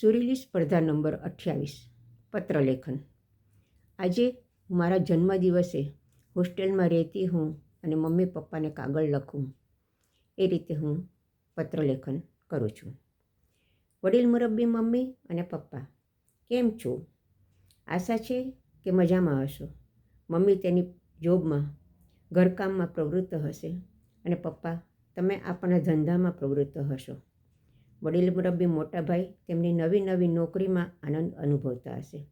સુરીલી સ્પર્ધા નંબર અઠ્યાવીસ, પત્રલેખન. આજે મારા જન્મદિવસે હોસ્ટેલમાં રહેતી હું અને મમ્મી પપ્પાને કાગળ લખું, એ રીતે હું પત્રલેખન કરું છું. વડીલ મુરબ્બી મમ્મી અને પપ્પા, કેમ છો? આશા છે કે મજામાં હશો. મમ્મી તેની જોબમાં, ઘરકામમાં પ્રવૃત્ત હશે અને પપ્પા, તમે આપણા ધંધામાં પ્રવૃત્ત હશો. વડીલ મુરબ્બી મોટાભાઈ તેમની નવી નવી નોકરીમાં આનંદ અનુભવતા હશે.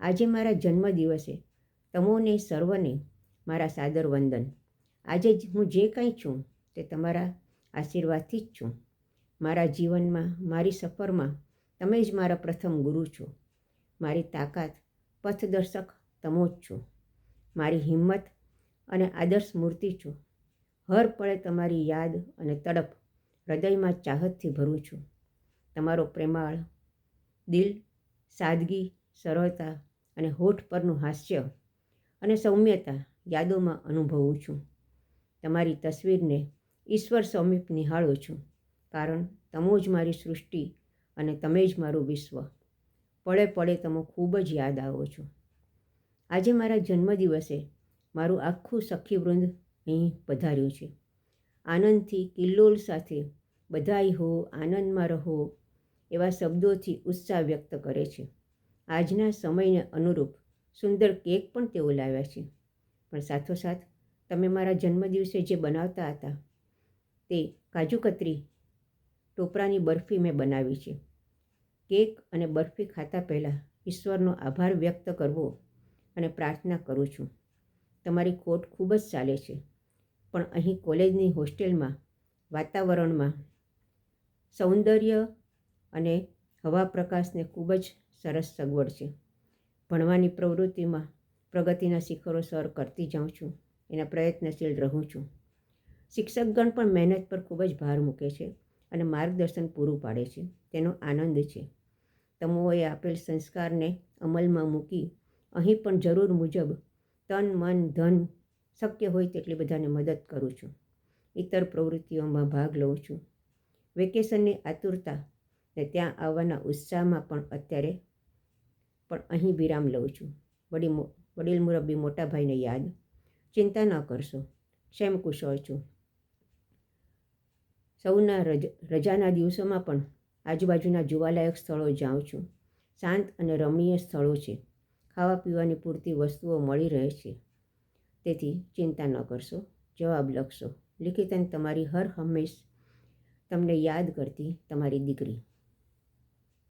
આજે મારા જન્મદિવસે તમોને સર્વને મારા સાદર વંદન. આજે જ હું જે કાંઈ છું તે તમારા આશીર્વાદથી જ છું. મારા જીવનમાં, મારી સફરમાં તમે જ મારા પ્રથમ ગુરુ છો. મારી તાકાત પથદર્શક તમો જ છો. મારી હિંમત અને આદર્શ મૂર્તિ છો. હર પળે તમારી યાદ અને તડપ હૃદયમાં ચાહતથી ભરું છું. તમારો પ્રેમાળ, દિલ, સાદગી, સરળતા અને હોઠ પરનું હાસ્ય અને સૌમ્યતા યાદોમાં અનુભવું છું. તમારી તસવીરને ઈશ્વર સમીપ નિહાળું છું, કારણ તમો જ મારી સૃષ્ટિ અને તમે જ મારું વિશ્વ. પળે પળે તમે ખૂબ જ યાદ આવો છો. આજે મારા જન્મદિવસે મારું આખું સખીવૃંદ અહીં પધાર્યું છે. આનંદથી કિલ્લોલ સાથે બધાય હો, આનંદમાં રહો, એવા શબ્દોથી ઉત્સાહ વ્યક્ત કરે છે. આજના સમયને અનુરૂપ સુંદર કેક પણ તેઓ લાવ્યા છે. પણ સાથોસાથ તમે મારા જન્મદિવસે જે બનાવતા હતા તે કાજુ કતરી ટોપરાની બરફી મેં બનાવી છે. કેક અને બરફી ખાતા પહેલાં ઈશ્વરનો આભાર વ્યક્ત કરવો અને પ્રાર્થના કરું છું. તમારી કોટ ખૂબ જ ચાલે છે. પણ અહીં કોલેજની હોસ્ટેલમાં વાતાવરણમાં સૌંદર્ય અને હવા પ્રકાશને ખૂબ જ સરસ સગવડ છે. ભણવાની પ્રવૃત્તિમાં પ્રગતિના શિખરો સર કરતી જાઉં છું, એના પ્રયત્નશીલ રહું છું. શિક્ષકગણ પણ મહેનત પર ખૂબ જ ભાર મૂકે છે અને માર્ગદર્શન પૂરું પાડે છે, તેનો આનંદ છે. તમોએ આપેલ સંસ્કારને અમલમાં મૂકી અહીં પણ જરૂર મુજબ તન, મન, ધન શક્ય હોય તેટલી બધાને મદદ કરું છું. ઇતર પ્રવૃત્તિઓમાં ભાગ લઉં છું. વેકેશનની આતુરતા ને ત્યાં આવવાના ઉત્સાહમાં પણ અત્યારે પણ અહીં વિરામ લઉં છું. વડી વડીલ મુરબ્બી મોટાભાઈને યાદ. ચિંતા ન કરશો ક્ષેમ કુશળ છું. સૌના રજ, રજાના દિવસોમાં પણ આજુબાજુના જોવાલાયક સ્થળો જાઉં છું. શાંત અને રમણીય સ્થળો છે. ખાવા પીવાની પૂરતી વસ્તુઓ મળી રહે છે. તેથી ચિંતા ન કરશો, જવાબ લખશો. લિખિતન તમારી હર હંમેશ તમને યાદ કરતી તમારી દીકરી.